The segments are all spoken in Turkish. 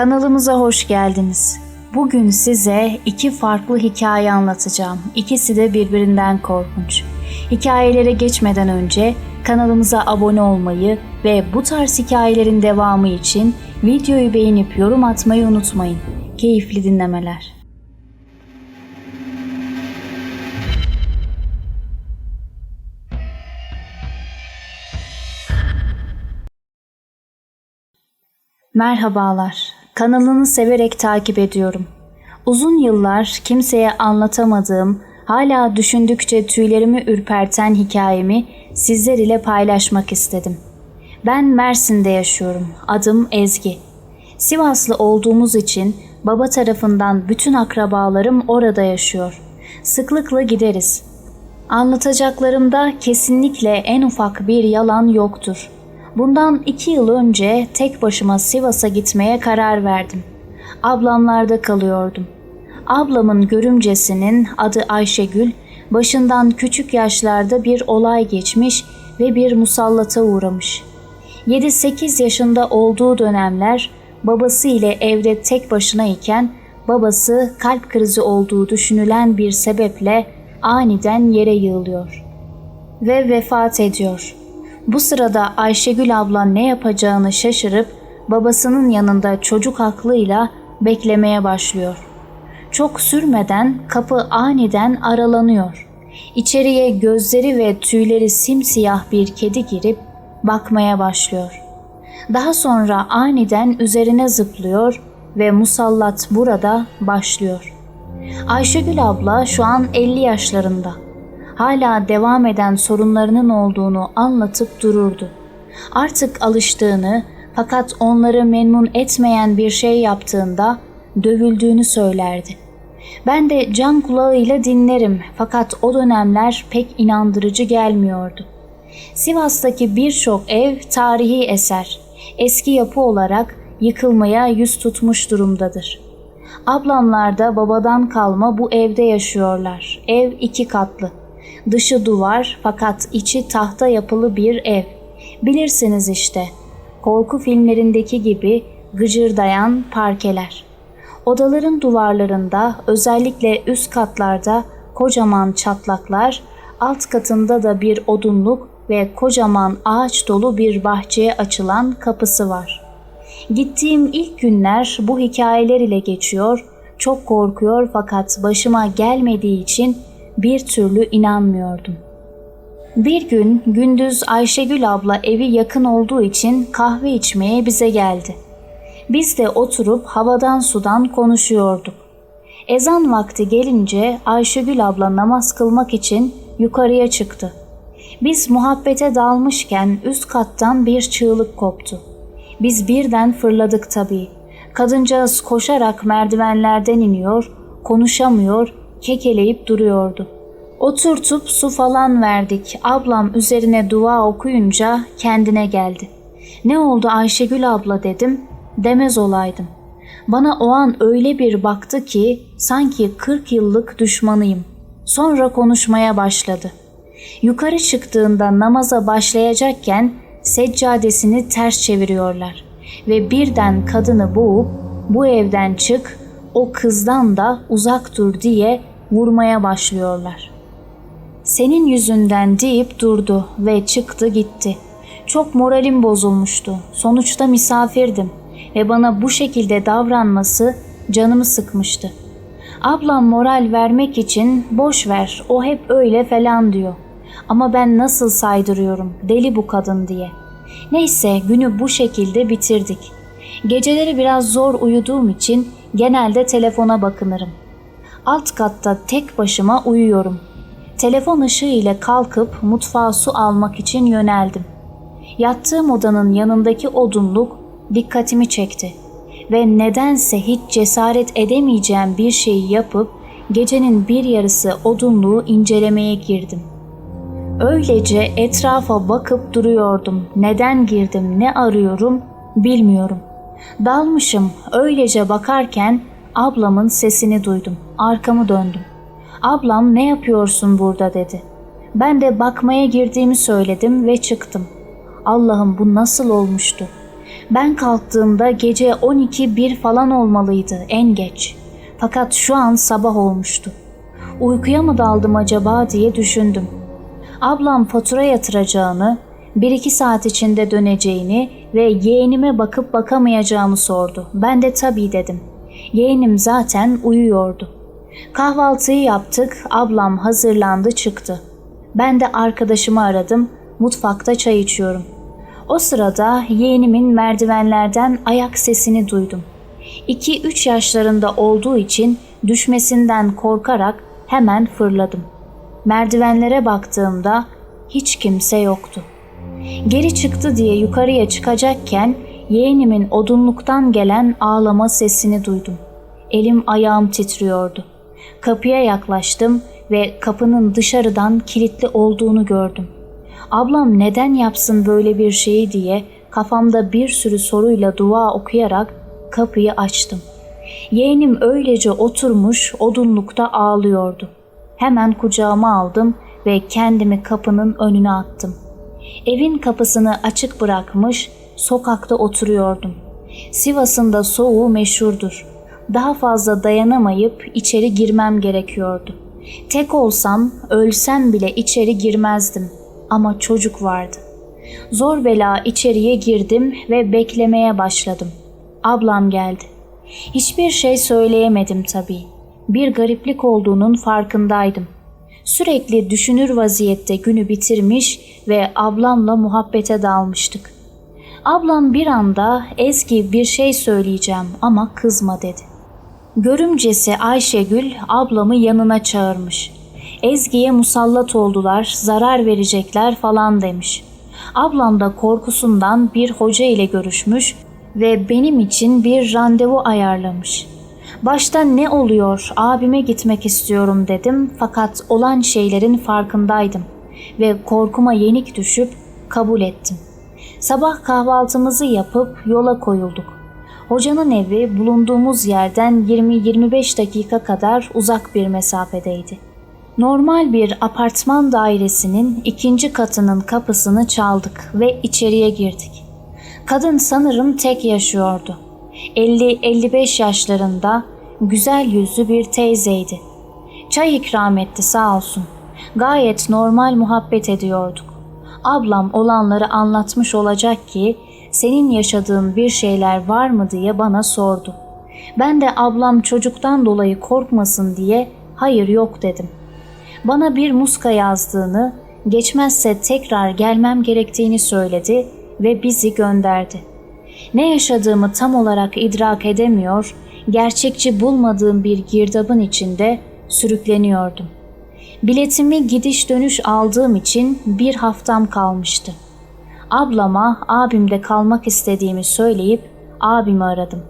Kanalımıza hoş geldiniz. Bugün size iki farklı hikaye anlatacağım. İkisi de birbirinden korkunç. Hikayelere geçmeden önce kanalımıza abone olmayı ve bu tarz hikayelerin devamı için videoyu beğenip yorum atmayı unutmayın. Keyifli dinlemeler. Merhabalar. Kanalını severek takip ediyorum. Uzun yıllar kimseye anlatamadığım, hala düşündükçe tüylerimi ürperten hikayemi sizler ile paylaşmak istedim. Ben Mersin'de yaşıyorum. Adım Ezgi. Sivaslı olduğumuz için baba tarafından bütün akrabalarım orada yaşıyor. Sıklıkla gideriz. Anlatacaklarımda kesinlikle en ufak bir yalan yoktur. Bundan iki yıl önce tek başıma Sivas'a gitmeye karar verdim. Ablamlarda kalıyordum. Ablamın görümcesinin adı Ayşegül, başından küçük yaşlarda bir olay geçmiş ve bir musallata uğramış. 7-8 yaşında olduğu dönemler babası ile evde tek başına iken babası kalp krizi olduğu düşünülen bir sebeple aniden yere yığılıyor ve vefat ediyor. Bu sırada Ayşegül abla ne yapacağını şaşırıp babasının yanında çocuk aklıyla beklemeye başlıyor. Çok sürmeden kapı aniden aralanıyor. İçeriye gözleri ve tüyleri simsiyah bir kedi girip bakmaya başlıyor. Daha sonra aniden üzerine zıplıyor ve musallat burada başlıyor. Ayşegül abla şu an 50 yaşlarında hala devam eden sorunlarının olduğunu anlatıp dururdu. Artık alıştığını fakat onları memnun etmeyen bir şey yaptığında dövüldüğünü söylerdi. Ben de can kulağıyla dinlerim fakat o dönemler pek inandırıcı gelmiyordu. Sivas'taki birçok ev tarihi eser. Eski yapı olarak yıkılmaya yüz tutmuş durumdadır. Ablamlar da babadan kalma bu evde yaşıyorlar. Ev iki katlı. Dışı duvar fakat içi tahta yapılı bir ev. Bilirsiniz işte. Korku filmlerindeki gibi gıcırdayan parkeler. Odaların duvarlarında özellikle üst katlarda kocaman çatlaklar, alt katında da bir odunluk ve kocaman ağaç dolu bir bahçeye açılan kapısı var. Gittiğim ilk günler bu hikayeler ile geçiyor, çok korkuyor fakat başıma gelmediği için bir türlü inanmıyordum. Bir gün gündüz Ayşegül abla evi yakın olduğu için kahve içmeye bize geldi. Biz de oturup havadan sudan konuşuyorduk. Ezan vakti gelince Ayşegül abla namaz kılmak için yukarıya çıktı. Biz muhabbete dalmışken üst kattan bir çığlık koptu. Biz birden fırladık tabii. Kadıncağız koşarak merdivenlerden iniyor, konuşamıyor, kekeleyip duruyordu. Oturtup su falan verdik. Ablam üzerine dua okuyunca kendine geldi. Ne oldu Ayşegül abla dedim. Demez olaydım. Bana o an öyle bir baktı ki sanki 40 yıllık düşmanıyım. Sonra konuşmaya başladı. Yukarı çıktığında namaza başlayacakken seccadesini ters çeviriyorlar ve birden kadını boğup bu evden çık, o kızdan da uzak dur diye vurmaya başlıyorlar. Senin yüzünden deyip durdu ve çıktı gitti. Çok moralim bozulmuştu. Sonuçta misafirdim ve bana bu şekilde davranması canımı sıkmıştı. Ablam moral vermek için boş ver o hep öyle falan diyor. Ama ben nasıl saydırıyorum deli bu kadın diye. Neyse günü bu şekilde bitirdik. Geceleri biraz zor uyuduğum için genelde telefona bakınırım. Alt katta tek başıma uyuyorum. Telefon ışığı ile kalkıp mutfağa su almak için yöneldim. Yattığım odanın yanındaki odunluk dikkatimi çekti ve nedense hiç cesaret edemeyeceğim bir şeyi yapıp gecenin bir yarısı odunluğu incelemeye girdim. Öylece etrafa bakıp duruyordum. Neden girdim, ne arıyorum bilmiyorum. Dalmışım öylece bakarken ablamın sesini duydum. Arkamı döndüm. Ablam ne yapıyorsun burada dedi. Ben de bakmaya girdiğimi söyledim ve çıktım. Allah'ım bu nasıl olmuştu? Ben kalktığımda gece 12-1 falan olmalıydı en geç. Fakat şu an sabah olmuştu. Uykuya mı daldım acaba diye düşündüm. Ablam fatura yatıracağını, bir iki saat içinde döneceğini ve yeğenime bakıp bakamayacağımı sordu. Ben de tabii dedim. Yeğenim zaten uyuyordu. Kahvaltıyı yaptık, ablam hazırlandı çıktı. Ben de arkadaşımı aradım, mutfakta çay içiyorum. O sırada yeğenimin merdivenlerden ayak sesini duydum. 2-3 yaşlarında olduğu için düşmesinden korkarak hemen fırladım. Merdivenlere baktığımda hiç kimse yoktu. Geri çıktı diye yukarıya çıkacakken yeğenimin odunluktan gelen ağlama sesini duydum. Elim ayağım titriyordu. Kapıya yaklaştım ve kapının dışarıdan kilitli olduğunu gördüm. Ablam neden yapsın böyle bir şeyi diye kafamda bir sürü soruyla dua okuyarak kapıyı açtım. Yeğenim öylece oturmuş odunlukta ağlıyordu. Hemen kucağıma aldım ve kendimi kapının önüne attım. Evin kapısını açık bırakmış sokakta oturuyordum. Sivas'ın da soğuğu meşhurdur. Daha fazla dayanamayıp içeri girmem gerekiyordu. Tek olsam, ölsem bile içeri girmezdim ama çocuk vardı. Zor bela içeriye girdim ve beklemeye başladım. Ablam geldi. Hiçbir şey söyleyemedim tabii. Bir gariplik olduğunun farkındaydım. Sürekli düşünür vaziyette günü bitirmiş ve ablamla muhabbete dalmıştık. Ablam bir anda Ezgi bir şey söyleyeceğim ama kızma dedi. Görümcesi Ayşegül ablamı yanına çağırmış. Ezgi'ye musallat oldular, zarar verecekler falan demiş. Ablam da korkusundan bir hoca ile görüşmüş ve benim için bir randevu ayarlamış. Başta ne oluyor abime gitmek istiyorum dedim fakat olan şeylerin farkındaydım ve korkuma yenik düşüp kabul ettim. Sabah kahvaltımızı yapıp yola koyulduk. Hocanın evi bulunduğumuz yerden 20-25 dakika kadar uzak bir mesafedeydi. Normal bir apartman dairesinin ikinci katının kapısını çaldık ve içeriye girdik. Kadın sanırım tek yaşıyordu. 50-55 yaşlarında güzel yüzlü bir teyzeydi. Çay ikram etti sağ olsun. Gayet normal muhabbet ediyorduk. Ablam olanları anlatmış olacak ki senin yaşadığın bir şeyler var mı diye bana sordu. Ben de ablam çocuktan dolayı korkmasın diye hayır yok dedim. Bana bir muska yazdığını, geçmezse tekrar gelmem gerektiğini söyledi ve bizi gönderdi. Ne yaşadığımı tam olarak idrak edemiyor, gerçekçi bulmadığım bir girdabın içinde sürükleniyordum. Biletimi gidiş dönüş aldığım için bir haftam kalmıştı. Ablama abimde kalmak istediğimi söyleyip abimi aradım.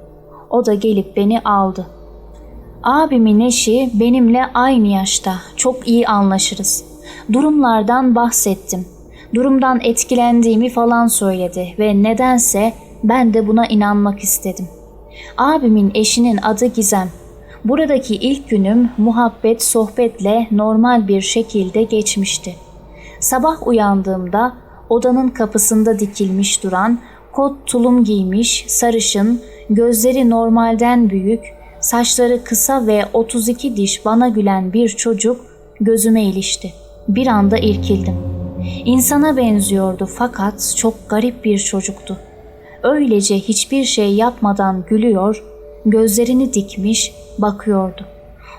O da gelip beni aldı. Abimin eşi benimle aynı yaşta. Çok iyi anlaşırız. Durumlardan bahsettim. Durumdan etkilendiğimi falan söyledi ve nedense ben de buna inanmak istedim. Abimin eşinin adı Gizem. Buradaki ilk günüm muhabbet sohbetle normal bir şekilde geçmişti. Sabah uyandığımda odanın kapısında dikilmiş duran, kot tulum giymiş, sarışın, gözleri normalden büyük, saçları kısa ve 32 diş bana gülen bir çocuk gözüme ilişti. Bir anda irkildim. İnsana benziyordu fakat çok garip bir çocuktu. Öylece hiçbir şey yapmadan gülüyor, gözlerini dikmiş bakıyordu.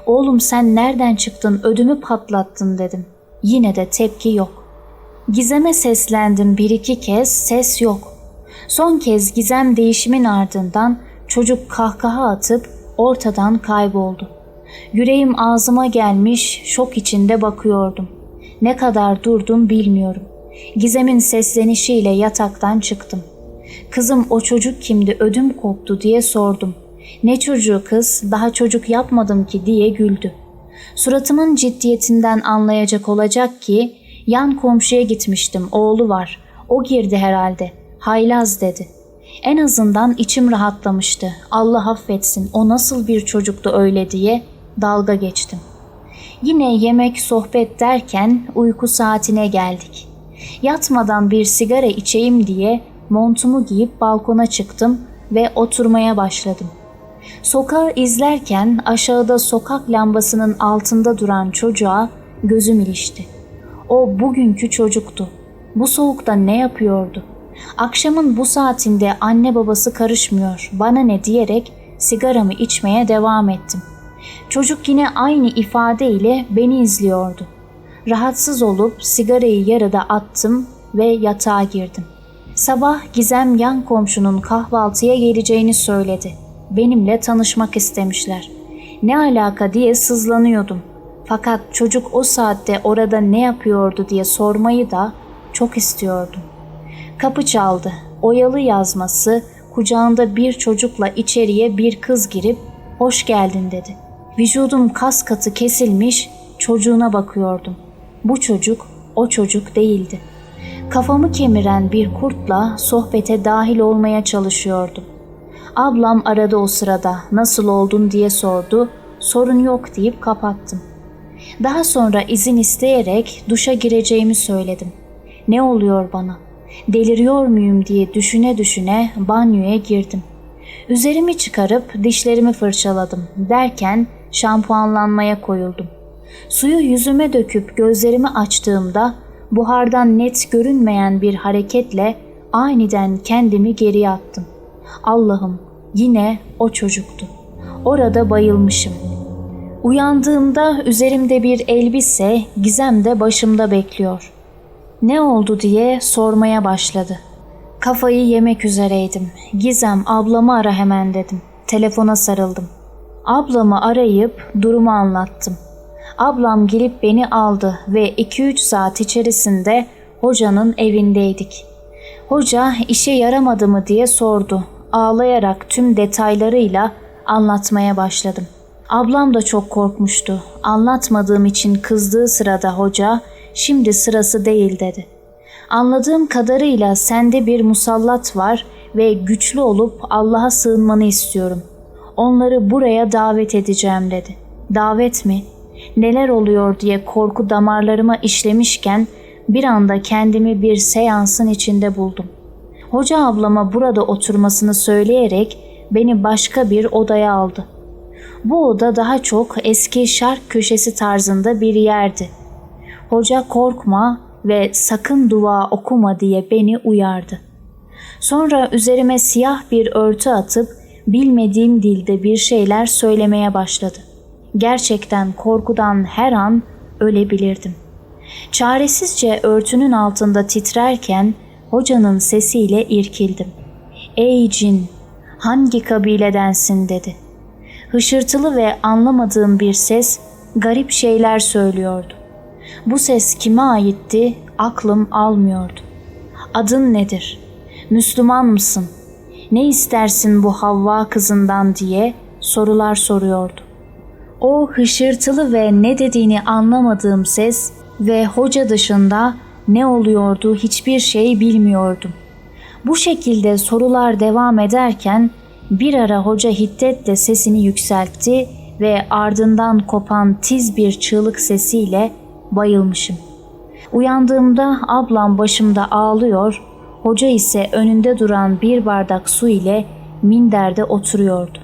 Oğlum sen nereden çıktın ödümü patlattın dedim. Yine de tepki yok. Gizem'e seslendim bir iki kez ses yok. Son kez Gizem değişimin ardından çocuk kahkaha atıp ortadan kayboldu. Yüreğim ağzıma gelmiş şok içinde bakıyordum. Ne kadar durdum bilmiyorum. Gizem'in seslenişiyle yataktan çıktım. Kızım o çocuk kimdi ödüm koptu diye sordum. Ne çocuğu kız daha çocuk yapmadım ki diye güldü. Suratımın ciddiyetinden anlayacak olacak ki yan komşuya gitmiştim oğlu var. O girdi herhalde. Haylaz dedi. En azından içim rahatlamıştı. Allah affetsin o nasıl bir çocuktu öyle diye dalga geçtim. Yine yemek sohbet derken uyku saatine geldik. Yatmadan bir sigara içeyim diye montumu giyip balkona çıktım ve oturmaya başladım. Sokağı izlerken aşağıda sokak lambasının altında duran çocuğa gözüm ilişti. O bugünkü çocuktu. Bu soğukta ne yapıyordu? Akşamın bu saatinde anne babası karışmıyor, bana ne diyerek sigaramı içmeye devam ettim. Çocuk yine aynı ifadeyle beni izliyordu. Rahatsız olup sigarayı yarıda attım ve yatağa girdim. Sabah Gizem yan komşunun kahvaltıya geleceğini söyledi. Benimle tanışmak istemişler. Ne alaka diye sızlanıyordum. Fakat çocuk o saatte orada ne yapıyordu diye sormayı da çok istiyordum. Kapı çaldı. Oyalı yazması, kucağında bir çocukla içeriye bir kız girip hoş geldin dedi. Vücudum kas katı kesilmiş, çocuğuna bakıyordum. Bu çocuk o çocuk değildi. Kafamı kemiren bir kurtla sohbete dahil olmaya çalışıyordum. Ablam aradı o sırada nasıl oldun diye sordu. Sorun yok deyip kapattım. Daha sonra izin isteyerek duşa gireceğimi söyledim. Ne oluyor bana? Deliriyor muyum diye düşüne düşüne banyoya girdim. Üzerimi çıkarıp dişlerimi fırçaladım derken şampuanlanmaya koyuldum. Suyu yüzüme döküp gözlerimi açtığımda buhardan net görünmeyen bir hareketle aniden kendimi geriye attım. Allah'ım yine o çocuktu. Orada bayılmışım. Uyandığımda üzerimde bir elbise, Gizem de başımda bekliyor. Ne oldu diye sormaya başladı. Kafayı yemek üzereydim. Gizem ablamı ara hemen dedim. Telefona sarıldım. Ablamı arayıp durumu anlattım. Ablam gelip beni aldı ve 2-3 saat içerisinde hocanın evindeydik. Hoca işe yaramadı mı diye sordu. Ağlayarak tüm detaylarıyla anlatmaya başladım. Ablam da çok korkmuştu. Anlatmadığım için kızdığı sırada hoca şimdi sırası değil dedi. Anladığım kadarıyla sende bir musallat var ve güçlü olup Allah'a sığınmanı istiyorum. Onları buraya davet edeceğim dedi. Davet mi? Neler oluyor diye korku damarlarıma işlemişken bir anda kendimi bir seansın içinde buldum. Hoca ablama burada oturmasını söyleyerek beni başka bir odaya aldı. Bu oda daha çok eski şark köşesi tarzında bir yerdi. Hoca korkma ve sakın dua okuma diye beni uyardı. Sonra üzerime siyah bir örtü atıp bilmediğim dilde bir şeyler söylemeye başladı. Gerçekten korkudan her an ölebilirdim. Çaresizce örtünün altında titrerken hocanın sesiyle irkildim. Ey cin, hangi kabiledensin dedi. Hışırtılı ve anlamadığım bir ses garip şeyler söylüyordu. Bu ses kime aitti aklım almıyordu. Adın nedir? Müslüman mısın? Ne istersin bu Havva kızından diye sorular soruyordu. O hışırtılı ve ne dediğini anlamadığım ses ve hoca dışında ne oluyordu hiçbir şey bilmiyordum. Bu şekilde sorular devam ederken bir ara hoca hiddetle sesini yükseltti ve ardından kopan tiz bir çığlık sesiyle bayılmışım. Uyandığımda ablam başımda ağlıyor, hoca ise önünde duran bir bardak su ile minderde oturuyordu.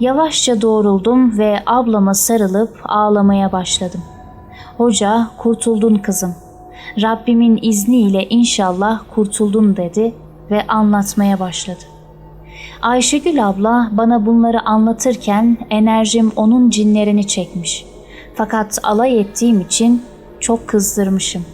Yavaşça doğruldum ve ablama sarılıp ağlamaya başladım. Hoca kurtuldun kızım. Rabbimin izniyle inşallah kurtuldun dedi ve anlatmaya başladı. Ayşegül abla bana bunları anlatırken enerjim onun cinlerini çekmiş. Fakat alay ettiğim için çok kızdırmışım.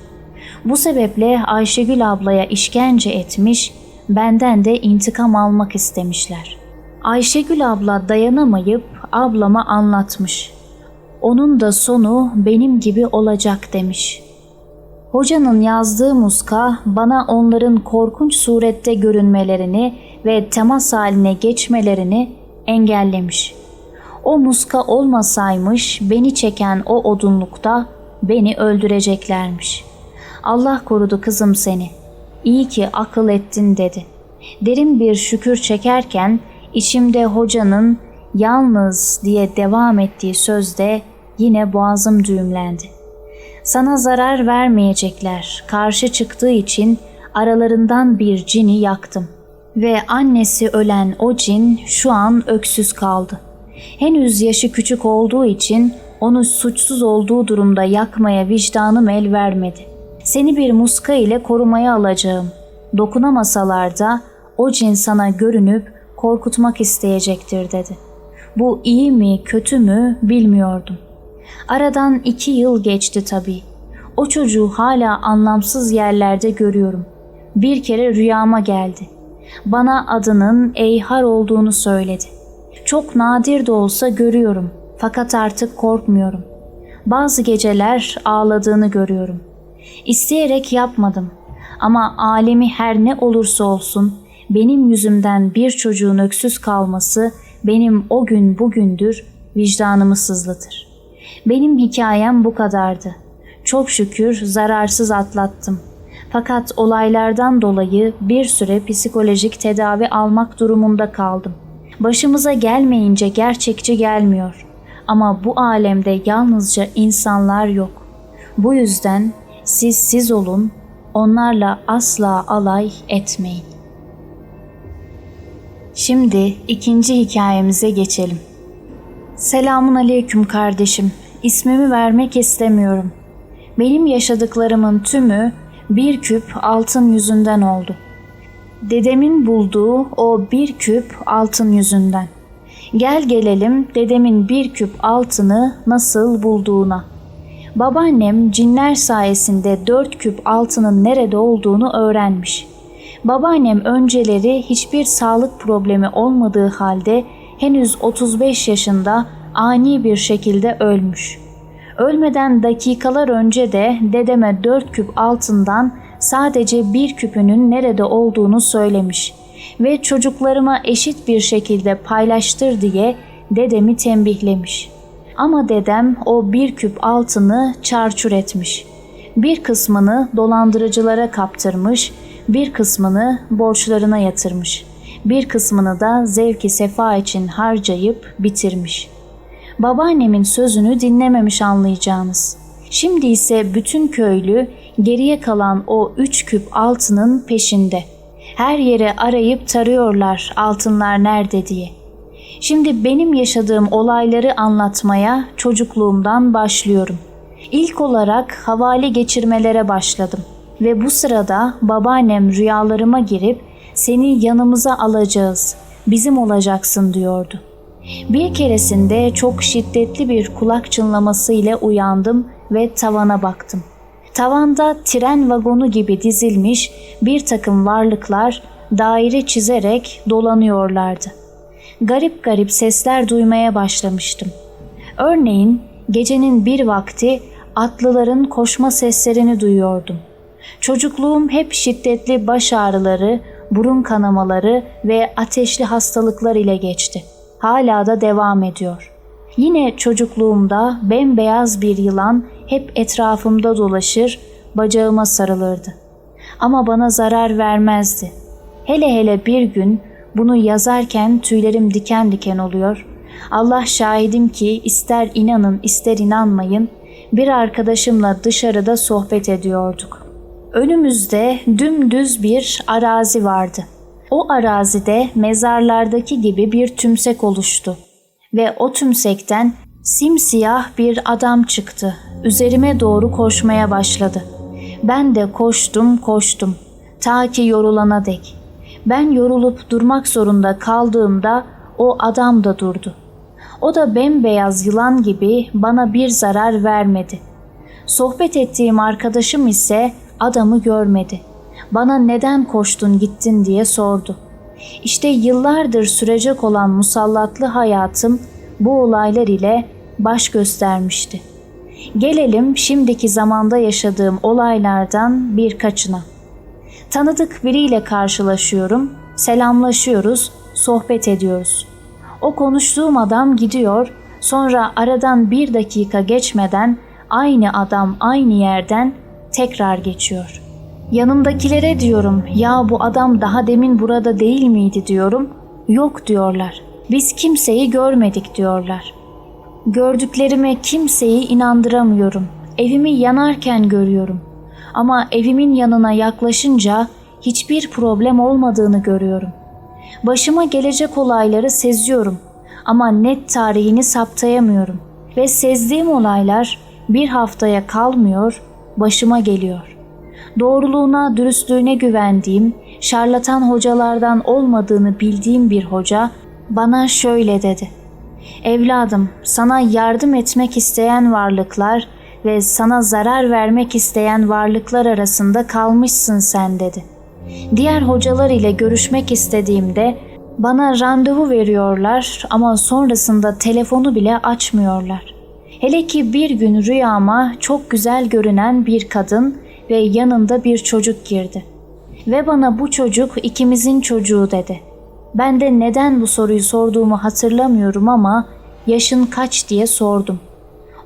Bu sebeple Ayşegül ablaya işkence etmiş, benden de intikam almak istemişler. Ayşegül abla dayanamayıp ablama anlatmış. Onun da sonu benim gibi olacak demiş. Hocanın yazdığı muska bana onların korkunç surette görünmelerini ve temas haline geçmelerini engellemiş. O muska olmasaymış beni çeken o odunlukta beni öldüreceklermiş. Allah korudu kızım seni. İyi ki akıl ettin dedi. Derin bir şükür çekerken içimde hocanın yalnız diye devam ettiği sözde yine boğazım düğümlendi. Sana zarar vermeyecekler. Karşı çıktığı için aralarından bir cini yaktım. Ve annesi ölen o cin şu an öksüz kaldı. Henüz yaşı küçük olduğu için onu suçsuz olduğu durumda yakmaya vicdanım el vermedi. Seni bir muska ile korumaya alacağım. Dokunamasalar da o cin sana görünüp korkutmak isteyecektir dedi. Bu iyi mi kötü mü bilmiyordum. Aradan iki yıl geçti tabii. O çocuğu hala anlamsız yerlerde görüyorum. Bir kere rüyama geldi. Bana adının Eyhar olduğunu söyledi. Çok nadir de olsa görüyorum. Fakat artık korkmuyorum. Bazı geceler ağladığını görüyorum. İsteyerek yapmadım. Ama alemi her ne olursa olsun benim yüzümden bir çocuğun öksüz kalması benim o gün bugündür vicdanımı sızlatır. Benim hikayem bu kadardı. Çok şükür zararsız atlattım. Fakat olaylardan dolayı bir süre psikolojik tedavi almak durumunda kaldım. Başımıza gelmeyince gerçekçi gelmiyor. Ama bu alemde yalnızca insanlar yok. Bu yüzden siz siz olun, onlarla asla alay etmeyin. Şimdi ikinci hikayemize geçelim. Selamun aleyküm kardeşim. İsmimi vermek istemiyorum. Benim yaşadıklarımın tümü bir küp altın yüzünden oldu. Dedemin bulduğu o bir küp altın yüzünden. Gel gelelim dedemin bir küp altını nasıl bulduğuna. Babaannem cinler sayesinde dört küp altının nerede olduğunu öğrenmiş. Babaannem önceleri hiçbir sağlık problemi olmadığı halde henüz 35 yaşında ani bir şekilde ölmüş. Ölmeden dakikalar önce de dedeme dört küp altından sadece bir küpünün nerede olduğunu söylemiş ve çocuklarıma eşit bir şekilde paylaştır diye dedemi tembihlemiş. Ama dedem o bir küp altını çarçur etmiş. Bir kısmını dolandırıcılara kaptırmış, bir kısmını borçlarına yatırmış. Bir kısmını da zevki sefa için harcayıp bitirmiş. Babaannemin sözünü dinlememiş anlayacağınız. Şimdi ise bütün köylü geriye kalan o üç küp altının peşinde. Her yere arayıp tarıyorlar altınlar nerede diye. Şimdi benim yaşadığım olayları anlatmaya çocukluğumdan başlıyorum. İlk olarak havale geçirmelere başladım ve bu sırada babaannem rüyalarıma girip seni yanımıza alacağız, bizim olacaksın diyordu. Bir keresinde çok şiddetli bir kulak çınlaması ile uyandım ve tavana baktım. Tavanda tren vagonu gibi dizilmiş bir takım varlıklar daire çizerek dolanıyorlardı. Garip garip sesler duymaya başlamıştım. Örneğin gecenin bir vakti atlıların koşma seslerini duyuyordum. Çocukluğum hep şiddetli baş ağrıları, burun kanamaları ve ateşli hastalıklar ile geçti. Hala da devam ediyor. Yine çocukluğumda bembeyaz bir yılan hep etrafımda dolaşır, bacağıma sarılırdı. Ama bana zarar vermezdi. Hele hele bir gün bunu yazarken tüylerim diken diken oluyor. Allah şahidim ki ister inanın ister inanmayın bir arkadaşımla dışarıda sohbet ediyorduk. Önümüzde dümdüz bir arazi vardı. O arazide mezarlardaki gibi bir tümsek oluştu ve o tümsekten simsiyah bir adam çıktı. Üzerime doğru koşmaya başladı. Ben de koştum koştum ta ki yorulana dek. Ben yorulup durmak zorunda kaldığımda o adam da durdu. O da bembeyaz yılan gibi bana bir zarar vermedi. Sohbet ettiğim arkadaşım ise adamı görmedi. Bana neden koştun gittin diye sordu. İşte yıllardır sürecek olan musallatlı hayatım bu olaylar ile baş göstermişti. Gelelim şimdiki zamanda yaşadığım olaylardan birkaçına. Tanıdık biriyle karşılaşıyorum, selamlaşıyoruz, sohbet ediyoruz. O konuştuğum adam gidiyor, sonra aradan bir dakika geçmeden aynı adam aynı yerden tekrar geçiyor. Yanımdakilere diyorum, ya bu adam daha demin burada değil miydi diyorum. Yok diyorlar. Biz kimseyi görmedik diyorlar. Gördüklerime kimseyi inandıramıyorum. Evimi yanarken görüyorum. Ama evimin yanına yaklaşınca hiçbir problem olmadığını görüyorum. Başıma gelecek olayları seziyorum ama net tarihini saptayamıyorum ve sezdiğim olaylar bir haftaya kalmıyor, başıma geliyor. Doğruluğuna, dürüstlüğüne güvendiğim, şarlatan hocalardan olmadığını bildiğim bir hoca bana şöyle dedi. Evladım, sana yardım etmek isteyen varlıklar ve sana zarar vermek isteyen varlıklar arasında kalmışsın sen dedi. Diğer hocalar ile görüşmek istediğimde bana randevu veriyorlar ama sonrasında telefonu bile açmıyorlar. Hele ki bir gün rüyama çok güzel görünen bir kadın ve yanında bir çocuk girdi. Ve bana bu çocuk ikimizin çocuğu dedi. Ben de neden bu soruyu sorduğumu hatırlamıyorum ama yaşın kaç diye sordum.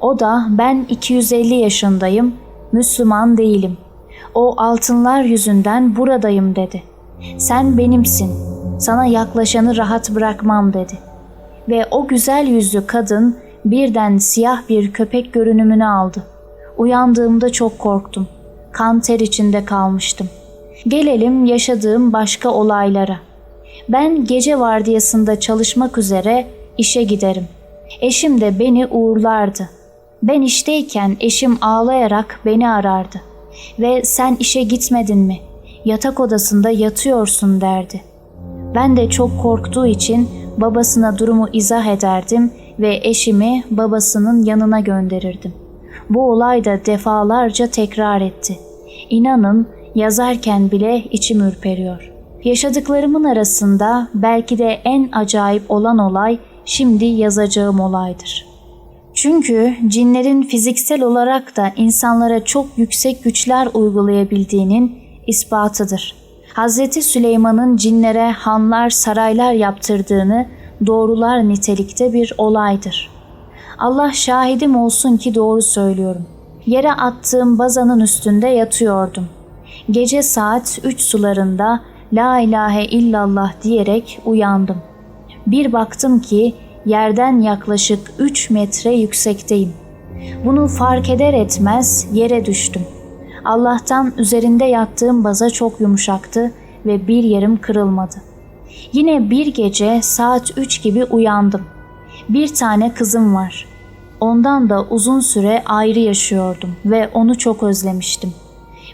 O da ben 250 yaşındayım, Müslüman değilim. O altınlar yüzünden buradayım dedi. Sen benimsin, sana yaklaşanı rahat bırakmam dedi. Ve o güzel yüzlü kadın birden siyah bir köpek görünümünü aldı. Uyandığımda çok korktum. Kan ter içinde kalmıştım. Gelelim yaşadığım başka olaylara. Ben gece vardiyasında çalışmak üzere işe giderim. Eşim de beni uğurlardı. Ben işteyken eşim ağlayarak beni arardı ve sen işe gitmedin mi? Yatak odasında yatıyorsun derdi. Ben de çok korktuğu için babasına durumu izah ederdim ve eşimi babasının yanına gönderirdim. Bu olay da defalarca tekrar etti. İnanın yazarken bile içim ürperiyor. Yaşadıklarımın arasında belki de en acayip olan olay şimdi yazacağım olaydır. Çünkü cinlerin fiziksel olarak da insanlara çok yüksek güçler uygulayabildiğinin ispatıdır. Hz. Süleyman'ın cinlere hanlar, saraylar yaptırdığını doğrular nitelikte bir olaydır. Allah şahidim olsun ki doğru söylüyorum. Yere attığım bazanın üstünde yatıyordum. Gece saat üç sularında La ilahe illallah diyerek uyandım. Bir baktım ki yerden yaklaşık 3 metre yüksekteyim. Bunu fark eder etmez yere düştüm. Allah'tan üzerinde yattığım baza çok yumuşaktı ve bir yerim kırılmadı. Yine bir gece saat 3 gibi uyandım. Bir tane kızım var. Ondan da uzun süre ayrı yaşıyordum ve onu çok özlemiştim.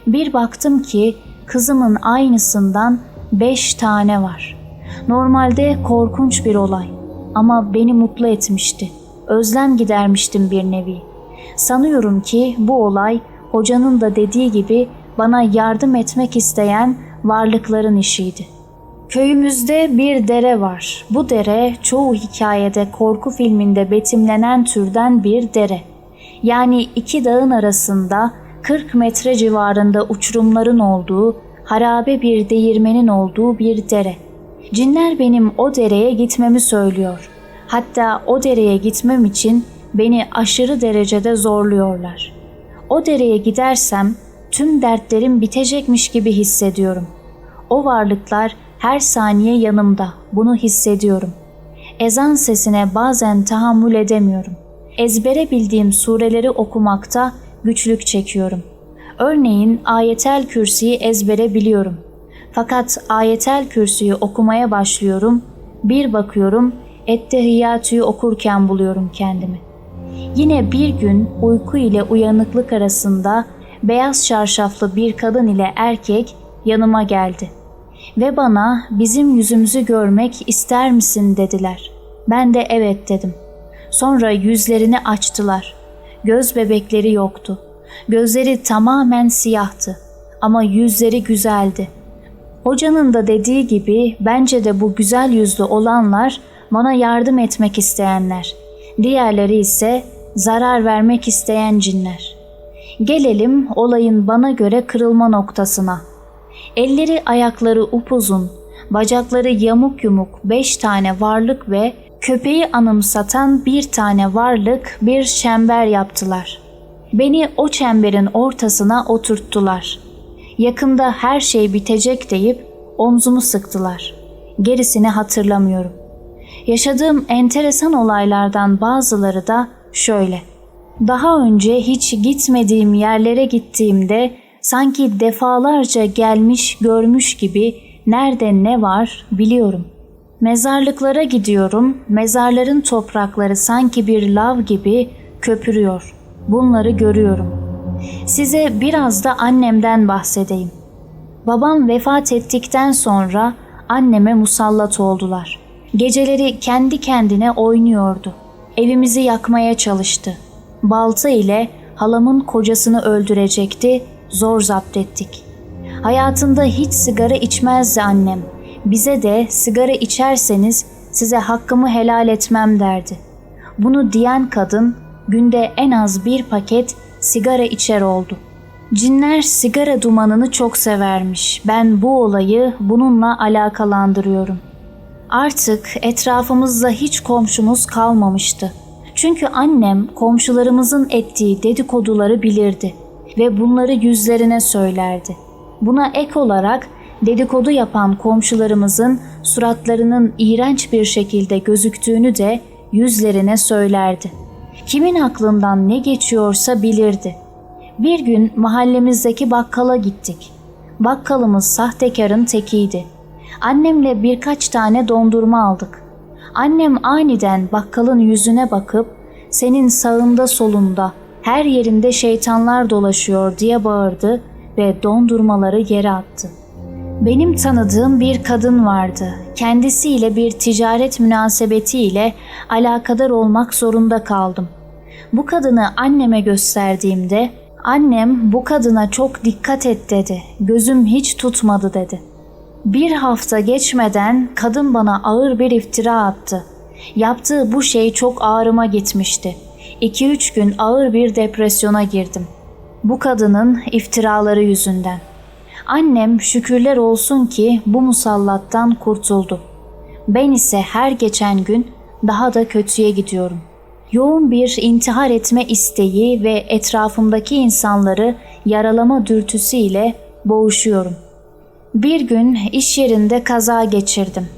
Bir baktım ki kızımın aynısından beş tane var. Normalde korkunç bir olay ama beni mutlu etmişti. Özlem gidermiştim bir nevi. Sanıyorum ki bu olay hocanın da dediği gibi bana yardım etmek isteyen varlıkların işiydi. Köyümüzde bir dere var. Bu dere çoğu hikayede korku filminde betimlenen türden bir dere. Yani iki dağın arasında 40 metre civarında uçurumların olduğu, harabe bir değirmenin olduğu bir dere. Cinler benim o dereye gitmemi söylüyor. Hatta o dereye gitmem için beni aşırı derecede zorluyorlar. O dereye gidersem tüm dertlerim bitecekmiş gibi hissediyorum. O varlıklar her saniye yanımda. Bunu hissediyorum. Ezan sesine bazen tahammül edemiyorum. Ezbere bildiğim sureleri okumakta güçlük çekiyorum. Örneğin ayetel kürsüyü ezbere biliyorum. Fakat ayetel kürsüyü okumaya başlıyorum. Bir bakıyorum Ettehiyyatü'yü okurken buluyorum kendimi. Yine bir gün uyku ile uyanıklık arasında beyaz çarşaflı bir kadın ile erkek yanıma geldi ve bana bizim yüzümüzü görmek ister misin dediler. Ben de evet dedim. Sonra yüzlerini açtılar. Göz bebekleri yoktu. Gözleri tamamen siyahtı ama yüzleri güzeldi. Hocanın da dediği gibi bence de bu güzel yüzlü olanlar bana yardım etmek isteyenler. Diğerleri ise zarar vermek isteyen cinler. Gelelim olayın bana göre kırılma noktasına. Elleri ayakları upuzun, bacakları yamuk yumuk beş tane varlık ve köpeği anımsatan bir tane varlık bir çember yaptılar. Beni o çemberin ortasına oturttular. Yakında her şey bitecek deyip omzumu sıktılar. Gerisini hatırlamıyorum. Yaşadığım enteresan olaylardan bazıları da şöyle. Daha önce hiç gitmediğim yerlere gittiğimde sanki defalarca gelmiş görmüş gibi nerede ne var biliyorum. Mezarlıklara gidiyorum, mezarların toprakları sanki bir lav gibi köpürüyor. Bunları görüyorum. Size biraz da annemden bahsedeyim. Babam vefat ettikten sonra anneme musallat oldular. Geceleri kendi kendine oynuyordu. Evimizi yakmaya çalıştı. Balta ile halamın kocasını öldürecekti, zor zapt ettik. Hayatında hiç sigara içmezdi annem. Bize de sigara içerseniz size hakkımı helal etmem derdi. Bunu diyen kadın günde en az bir paket sigara içer oldu. Cinler sigara dumanını çok severmiş. Ben bu olayı bununla alakalandırıyorum. Artık etrafımızda hiç komşumuz kalmamıştı. Çünkü annem komşularımızın ettiği dedikoduları bilirdi ve bunları yüzlerine söylerdi. Buna ek olarak dedikodu yapan komşularımızın suratlarının iğrenç bir şekilde gözüktüğünü de yüzlerine söylerdi. Kimin aklından ne geçiyorsa bilirdi. Bir gün mahallemizdeki bakkala gittik. Bakkalımız sahtekarın tekiydi. Annemle birkaç tane dondurma aldık. Annem aniden bakkalın yüzüne bakıp senin sağında solunda her yerinde şeytanlar dolaşıyor diye bağırdı ve dondurmaları yere attı. Benim tanıdığım bir kadın vardı. Kendisiyle bir ticaret münasebetiyle alakadar olmak zorunda kaldım. Bu kadını anneme gösterdiğimde annem bu kadına çok dikkat et dedi. Gözüm hiç tutmadı dedi. Bir hafta geçmeden kadın bana ağır bir iftira attı. Yaptığı bu şey çok ağrıma gitmişti. 2-3 gün ağır bir depresyona girdim. Bu kadının iftiraları yüzünden. Annem şükürler olsun ki bu musallattan kurtuldu. Ben ise her geçen gün daha da kötüye gidiyorum. Yoğun bir intihar etme isteği ve etrafımdaki insanları yaralama dürtüsüyle boğuşuyorum. Bir gün iş yerinde kaza geçirdim.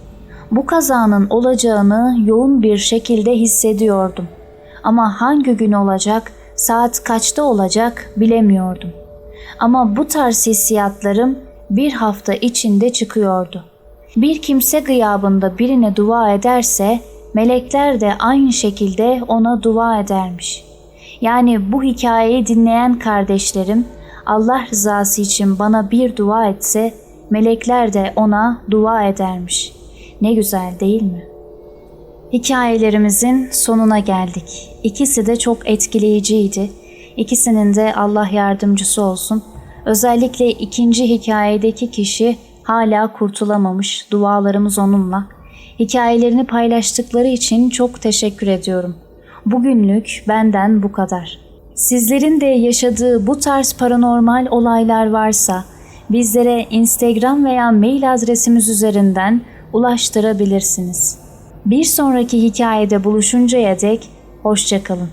Bu kazanın olacağını yoğun bir şekilde hissediyordum. Ama hangi gün olacak, saat kaçta olacak bilemiyordum. Ama bu tarz hissiyatlarım bir hafta içinde çıkıyordu. Bir kimse gıyabında birine dua ederse melekler de aynı şekilde ona dua edermiş. Yani bu hikayeyi dinleyen kardeşlerim Allah rızası için bana bir dua etse melekler de ona dua edermiş. Ne güzel değil mi? Hikayelerimizin sonuna geldik. İkisi de çok etkileyiciydi. İkisinin de Allah yardımcısı olsun. Özellikle ikinci hikayedeki kişi hala kurtulamamış. Dualarımız onunla. Hikayelerini paylaştıkları için çok teşekkür ediyorum. Bugünlük benden bu kadar. Sizlerin de yaşadığı bu tarz paranormal olaylar varsa bizlere Instagram veya mail adresimiz üzerinden ulaştırabilirsiniz. Bir sonraki hikayede buluşuncaya dek hoşçakalın.